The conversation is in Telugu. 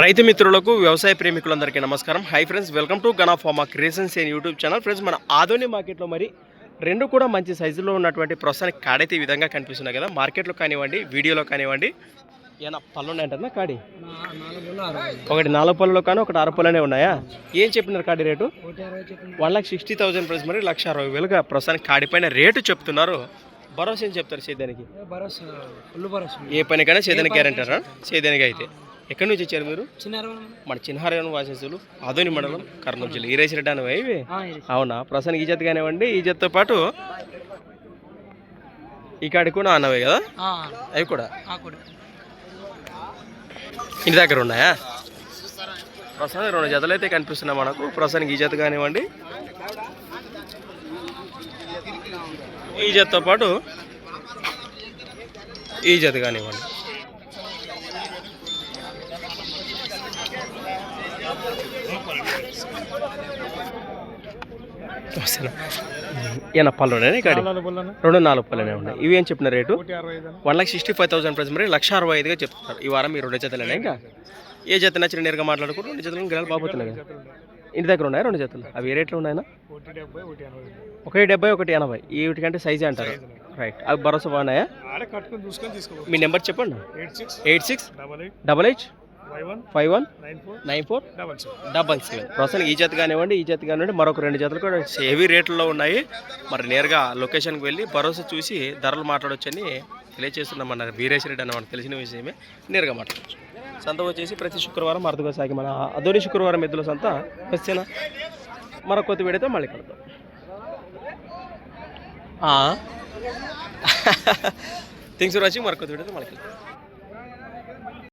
రైతు మిత్రులకు వ్యవసాయ ప్రేమికులందరికీ నమస్కారం. Hi friends welcome to Gana pharma creations and YouTube channel friends మన ఆధోని మార్కెట్లో మరి రెండు కూడా మంచి సైజులో ఉన్నటువంటి ప్రస్తుతానికి కాడైతే ఈ విధంగా కనిపిస్తున్నాయి కదా. మార్కెట్లో కానివ్వండి వీడియోలో కానివ్వండి ఏమైనా పళ్ళు ఉన్నాయంటారా కాడి ఒకటి నాలుగు పళ్ళలో కానీ ఒకటి ఆరు పళ్ళనే ఉన్నాయా? ఏం చెప్పినారు కాడి rate? One lakh sixty thousand price మరి లక్ష అరవై వేలుగా ప్రస్తుతానికి కాడి పైన రేటు చెప్తున్నారు. భరోసా ఏం చెప్తారు సేద్యానికి? ఏ పనికైనా సేద్యానికి గ్యారంటారా సేద్యానికి అయితే. ఎక్కడి నుంచి వచ్చారు మీరు? మన చిన్నహారేవన్ వాసేసులు ఆదోని మండలం కర్నూలు జిల్లా. ఈరేసిరెడ్డి అనేవి ఇవి? అవునా? ప్రస్తుతానికి ఈ జత కానివ్వండి ఈ జతతో పాటు ఈ కాడికి కూడా అన్నవే కదా? అవి కూడా. ఇంటి దగ్గర ఉన్నాయా? ప్రస్తుతానికి రెండు జతలు అయితే కనిపిస్తున్నాయి మనకు. ప్రస్తుతానికి ఈ జత కానివ్వండి. ఈ జతతో పాటు ఈ జత కానివ్వండి. వస్తున్నా ఏనా పళ్ళు ఉన్నాయి కాడి? రెండు నాలుగు పళ్ళనే ఉన్నాయి. ఇవి ఏం చెప్పిన rate? One lakh sixty five thousand price మరి లక్ష అరవై ఐదుగా చెప్తున్నారు. ఈ వారం మీరు రెండు జతలేనా ఇంకా? ఏ జత నచ్చిన నేరుగా మాట్లాడుకుంటూ రెండు జతలు గెలాలి బాగుతున్నాయి కదా. ఇంటి దగ్గర ఉన్నాయి రెండు జతలు? అవి ఏ రేట్లు ఉన్నాయన్నా? ఒకటి డెబ్బై ఒకటి ఎనభై. ఈ వీటికంటే సైజే అంటారు. రైట్ అవి భరోసా బాగున్నాయా? మీ నెంబర్ చెప్పండి. Eight six double eight five one five one? Nine four nine four? Double seven. ప్రస్తుతం ఈ జత కానివ్వండి ఈ జత కానివ్వండి మరొక రెండు జతలు కూడా హెవీ రేట్లలో ఉన్నాయి. మరి నేరుగా లొకేషన్కి వెళ్ళి భరోసా చూసి ధరలు మాట్లాడొచ్చని తెలియజేస్తున్నాం మన వీరేశ్వరెడ్డి అన్న మనకు తెలిసిన విషయమే. నేరుగా మాట్లాడచ్చు. సంత వచ్చేసి ప్రతి శుక్రవారం అర్థగా సాగి మన అదోని శుక్రవారం ఎద్దుల సంత. వచ్చేనా మరొక కొత్త వీడియోతో మళ్ళీ కలుద్దాం. థింగ్స్ వాచింగ్ మరొక కొత్త వీడియోతో మళ్ళీ కలుద్దాం.